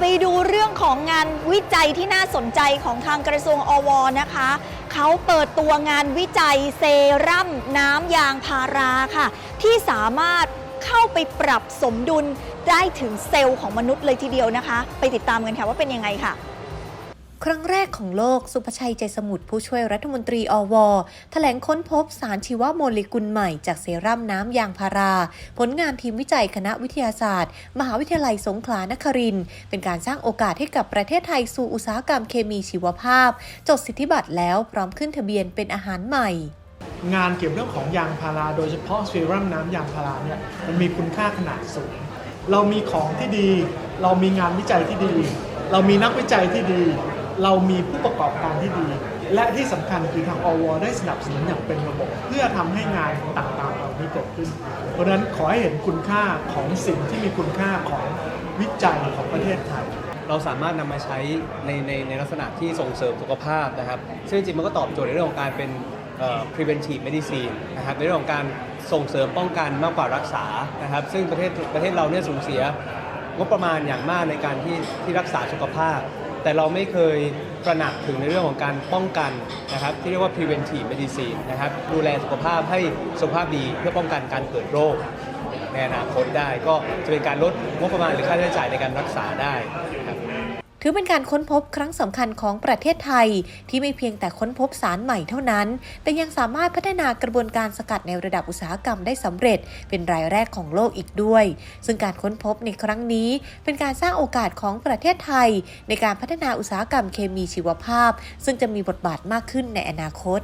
ไปดูเรื่องของงานวิจัยที่น่าสนใจของทางกระทรวงอวนะคะ เขาเปิดตัวงานวิจัยเซรั่มน้ำยางพาราค่ะ ที่สามารถเข้าไปปรับสมดุลได้ถึงเซลล์ของมนุษย์เลยทีเดียวนะคะ ไปติดตามกันค่ะว่าเป็นยังไงค่ะ ครั้งแรกของโลก สุภชัยใจสมุทรผู้ช่วยรัฐมนตรีอวแถลงค้นพบสารชีวโมเลกุลใหม่จากเซรั่มน้ำยางพารา ผลงานทีมวิจัยคณะวิทยาศาสตร์ มหาวิทยาลัยสงขลานครินเป็นการสร้างโอกาสให้กับประเทศไทยสู่อุตสาหกรรมเคมีชีวภาพ จดสิทธิบัตรแล้วพร้อมขึ้นทะเบียนเป็นอาหารใหม่งานเกี่ยวกับเรื่องของยางพาราโดยเฉพาะเซรั่มน้ำยางพาราเนี่ยมันมีคุณค่าขนาดสูง เรามีของที่ดี เรามีงานวิจัยที่ดี เรามีนักวิจัยที่ดี เรามีผู้ประกอบการที่ดี และที่สำคัญคือทางอวได้สนับสนุนอย่างเป็นระบบ เพื่อทำให้งานต่างๆเหล่านี้เกิดขึ้น เพราะฉะนั้นขอให้เห็นคุณค่าของสิ่งที่มีคุณค่าของวิจัยของประเทศไทยเราสามารถนำมาใช้ในในในลักษณะที่ส่งเสริมสุขภาพนะครับ ซึ่งจริงมันก็ตอบโจทย์ในเรื่องของการเป็น preventive medicine นะครับในเรื่องของการส่งเสริมป้องกันมากกว่ารักษานะครับ ซึ่งประเทศประเทศเราเนี่ยสูญเสียงบประมาณอย่างมากในการที่ที่รักษาสุขภาพ แต่เราไม่เคยตระหนักถึงในเรื่องของการป้องกันนะครับที่เรียกว่า preventive medicine นะครับดูแลสุขภาพให้สุขภาพดีเพื่อป้องกันการเกิดโรคในอนาคตได้ ก็จะเป็นการลดงบประมาณหรือค่าใช้จ่ายในการรักษาได้ครับ ถือเป็นการค้นพบครั้งสำคัญของประเทศไทย ที่ไม่เพียงแต่ค้นพบสารใหม่เท่านั้น แต่ยังสามารถพัฒนากระบวนการสกัดในระดับอุตสาหกรรมได้สำเร็จ เป็นรายแรกของโลกอีกด้วย ซึ่งการค้นพบในครั้งนี้ เป็นการสร้างโอกาสของประเทศไทย ในการพัฒนาอุตสาหกรรมเคมีชีวภาพ ซึ่งจะมีบทบาทมากขึ้นในอนาคต